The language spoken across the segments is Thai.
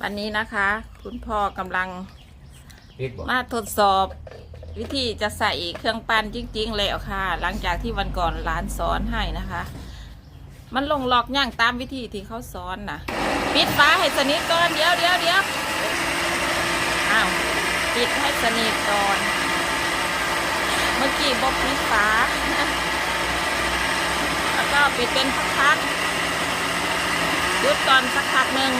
วันนี้นะคะ คุณพ่อกำลังปิดบ่มาทดสอบวิธีจะใส่เครื่องปั้นจริง ๆ แล้วค่ะ หลังจากที่วันก่อนร้านสอนให้นะคะ มันลงล็อกย่างตามวิธีที่เขาสอนนะปิดฝาให้สนิทก่อนเดี๋ยวเดี๋ยวเดี๋ยวอ้าวปิดให้สนิทก่อนเมื่อกี้บอกปิดฝาแล้วก็ปิดเป็นพักๆหยุดก่อนสักพักหนึ่ง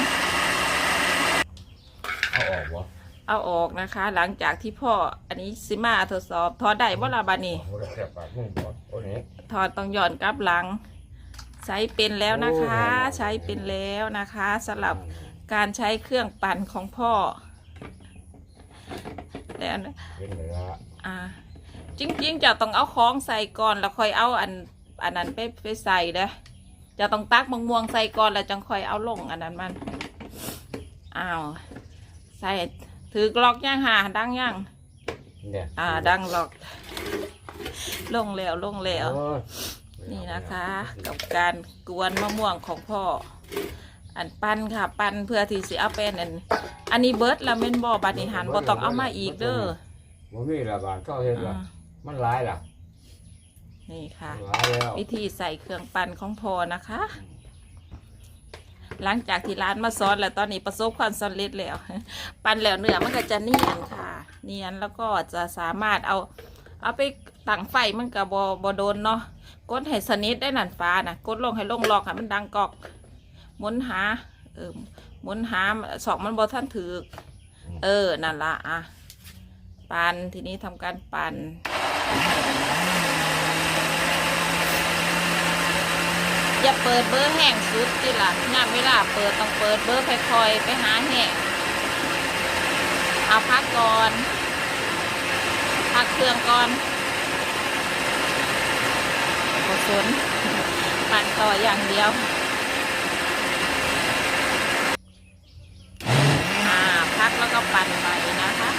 เอาออกบ่เอาออกนะคะ หลังจากที่พ่ออันนี้สิมาทดสอบถอดได้บ่ล่ะบานี่โอ้ยแซ่บปากมึงบ่โอ้นี่ถอดต้องหย่อนกลับหลัง ใช้เป็นแล้วนะคะ ใช้เป็นแล้วนะคะสำหรับการใช้เครื่องปั่นของพ่อแล้วนะเป็นเลยละอ่า จริงๆจะต้องเอาของใส่ก่อนแล้วค่อยเอาอันอันนั้นไปไปใส่เด้อจะต้องตักมะม่วงใส่ก่อนแล้วจังค่อยเอาลงอันนั้นมันอ้าว ใส่ถือกลอกย่างหาดังย่างเนี่ยอ่า ดังหรอก ลงแล้วลงแล้ว โอ้ยนี่นะคะ กับการกวนมะม่วงของพ่อ อันปั้นค่ะ ปั้นเพื่อที่สิเอาเป็นอันอันนี้เบิร์ดแล้วเม่นบอบานิหันบอต้องเอามาอีกเด้อบ่มีละบาทก็เฮ็ดละอ่ามันหลายล่ะนี่ค่ะ หลายแล้ววิธีใส่เครื่องปั้นของพ่อนะคะ หลังจากที่ร้านมาสอนแล้วตอนนี้ประสบความสำเร็จแล้ว ปั้นแล้วเนื้อมันก็จะเนียนค่ะ เนียนแล้วก็จะสามารถเอาเอาไปตั้งไฟมันกับบอบโดนเนาะกดให้สนิทได้นันฟ้านะกดลงให้ลงล็อกให้มันดังกอกหมุนหาเออหมุนหาสองมันบอท่านถือเออนั่นละอะปันทีนี้ทำการปัน อย่าเปิดเบอร์แห้งสุดจิล่ะงามเวลาเปิดต้องเปิดเบอร์ค่อยๆไปหาแห้งเอาพักก่อนพักเครื่องก่อนบสนปั่นต่ออย่างเดียวอ่าพักแล้วก็ปั่นใหม่นะคะ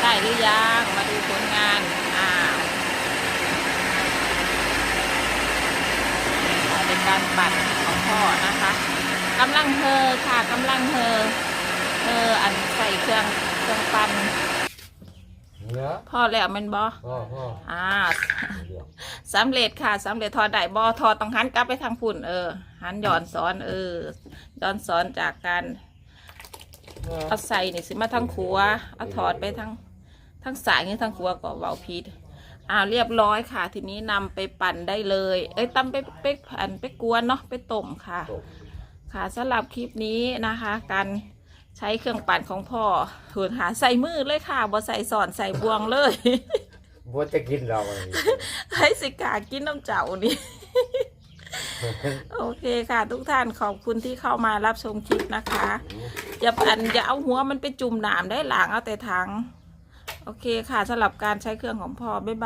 ได้หรือยังมาดูผลงาน อ่าเป็น การปั่นของพ่อนะคะกำลังเฮอค่ะกำลังเฮอเฮออันใส่เครื่องเครื่องปั่นเนื้อพ่อแล้วแมันบอพ่อพ่ออ่าเดี๋ยวสำเร็จค่ะสำเร็จทอดได้บอทอต้องหันกลับไปทางพุ่นเออหันย้อนสอนเออย้อนสอนจากการเอาใส่นี่สิมาทางขัวเอาถอดไปทางทางสายนี่ทางขัวก็เบาพิษ อ่าเรียบร้อยค่ะ ทีนี้นำไปปั่นได้เลย เอ้ยตำไปไปอันไปกวนเนาะไปต้มค่ะตกค่ะสำหรับคลิปนี้นะคะ การใช้เครื่องปั่นของพ่อหืนหาใส่มือเลยค่ะบ่ใส่สอนใส่บวงเลยบ่จะกินเราอันนี้ให้สิกากินน้ำเจ้านี่โอเคค่ะ ทุกท่านขอบคุณที่เข้ามารับชมคลิปนะคะ อย่าอันอย่าเอาหัวมันไปจุ่มหนามได้หลังเอาแต่ถัง โอเคค่ะสำหรับการใช้เครื่องของพ่อบ๊ายบาย